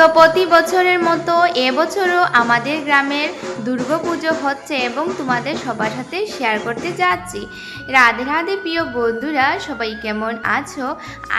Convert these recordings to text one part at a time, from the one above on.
তো প্রতি বছরের মতো এবছরও আমাদের গ্রামের দুর্গাপুজো হচ্ছে এবং তোমাদের সবার সাথে শেয়ার করতে যাচ্ছি। রাধে রাধে প্রিয় বন্ধুরা, সবাই কেমন আছো?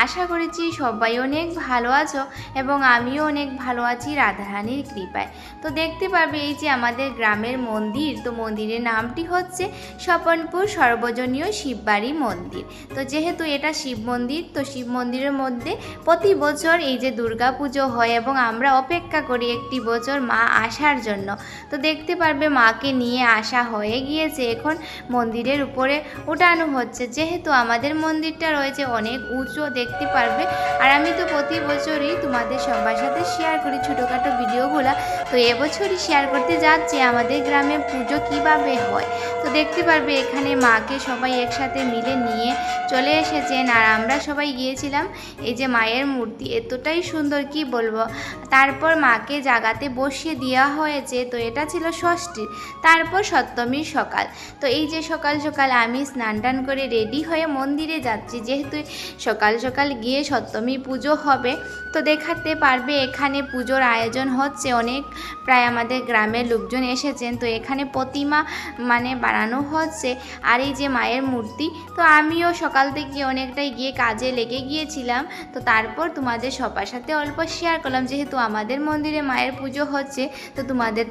আশা করেছি সবাই অনেক ভালো আছো এবং আমিও অনেক ভালো আছি রাধারানীর কৃপায়। তো দেখতে পাবে এই যে আমাদের গ্রামের মন্দির, তো মন্দিরের নামটি হচ্ছে স্বপনপুর সর্বজনীয় শিববাড়ি মন্দির। তো যেহেতু এটা শিব মন্দির, তো শিব মন্দিরের মধ্যে প্রতি বছর এই যে দুর্গা পুজো হয় এবং আমরা অপেক্ষা করি একটি বছর মা আসার জন্য। তো দেখতে পারবে মাকে নিয়ে আসা হয়ে গিয়েছে। এখন মন্দিরের উপরে উঠানো হচ্ছে। যেহেতু আমাদের মন্দিরটা রয়েছে অনেক উঁচু, দেখতে পারবে। আর আমি তো প্রতি বছরই তোমাদের সবার সাথে শেয়ার করি ছোটোখাটো ভিডিওগুলো। তো এবছরই শেয়ার করতে যাচ্ছি। আমাদের গ্রামে পুজো কীভাবে হয়? তো দেখতে পারবে এখানে মাকে সবাই একসাথে মিলে নিয়ে চলে এসেছেন আর আমরা সবাই গিয়েছিলাম এই যে মায়ের মূর্তি। এতটাই সুন্দর কি বলব? তারপর মাকে জাগাতে বসিয়ে দেওয়া হয়েছে, তো এটা ছিল ষষ্ঠী। তারপর সপ্তমীর সকাল। তো এই যে সকাল সকাল আমি স্নান টান করে রেডি হয়ে মন্দিরে যাচ্ছি। যেহেতু সকাল সকাল গিয়ে সপ্তমী পুজো হবে, তো দেখাতে পারবে এখানে পুজোর আয়োজন হচ্ছে। অনেক প্রায় আমাদের গ্রামের লোকজন এসেছেন, তো এখানে প্রতিমা মানে বানানো হচ্ছে। আর এই যে মায়ের মূর্তি, তো আমিও সকাল থেকে অনেকটাই গিয়ে কাজে লেগে গিয়েছিলাম। তো তারপর তোমাদের সবার সাথে অল্প শেয়ার করলাম, যেহেতু আমাদের মন্দিরে মায়ের পুজো হচ্ছে, তো তোমাদের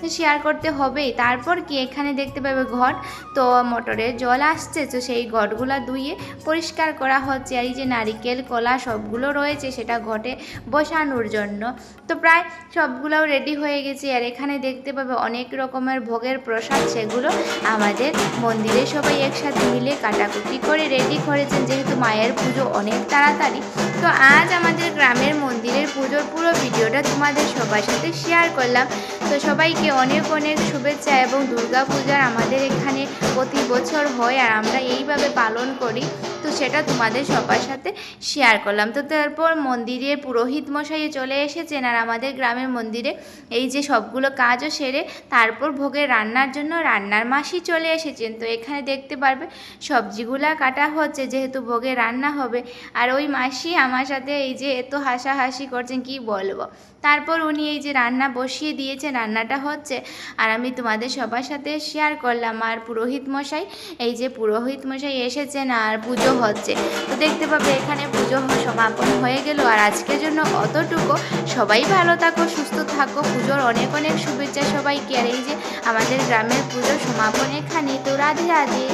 তো শেয়ার করতে হবেই। তারপর কি এখানে দেখতে পাবে ঘট, তো মোটরের জল আসছে, তো সেই ঘটগুলো ধুয়ে পরিষ্কার করা হচ্ছে। আর এই যে নারিকেল, কলা সবগুলো রয়েছে, সেটা ঘটে বসানোর জন্য। তো প্রায় সবগুলোও রেডি হয়ে গেছে। আর এখানে দেখতে পাবে অনেক রকমের ভোগের প্রসাদ, সেগুলো আমাদের মন্দিরে সবাই একসাথে মিলে কাটাকুটি করে রেডি করেছেন। যেহেতু মায়ের পুজো অনেক তাড়াতাড়ি তো আজ আমাদের গ্রামের মন্দিরের পুজোর পুরো ভিডিওটা তোমাদের সবার সাথে শেয়ার করলাম। তো সবাইকে অনেক অনেক শুভেচ্ছা এবং দুর্গা পূজার আমাদের এখানে প্রতি বছর হয় আর আমরা এইভাবে পালন করি। তো সেটা তোমাদের সবার সাথে শেয়ার করলাম। তো তারপর মন্দিরের পুরোহিত মশাই চলে এসেছেন আর আমাদের গ্রামের মন্দিরে। এই যে সবগুলো কাজও সেরে তারপর ভোগের রান্নার জন্য রান্নার মাসি চলে এসেছেন। তো এখানে দেখতে পারবে সবজিগুলা কাটা হচ্ছে যেহেতু ভোগে রান্না হবে। আর ওই মাসি আমার সাথে এই যে এত হাসাহাসি করছেন, কি বলব? তারপর উনি এই যে রান্না বসিয়ে দিয়েছে রান্নাটা হচ্ছে। আর আমি তোমাদের সবার সাথে শেয়ার করলাম। আর পুরোহিত মশাই, এই যে পুরোহিত মশাই এসেছেন আর পুজো হচ্ছে। তো দেখতে পাবে, এখানে পুজো সমাপন হয়ে গেল। আর আজকের জন্য অতটুকু। সবাই ভালো থাকো, সুস্থ থাকো। পুজোর অনেক অনেক শুভেচ্ছা সবাইকে। আর এই যে আমাদের গ্রামের পুজো সমাপন এখানে তো রাধে রাধে।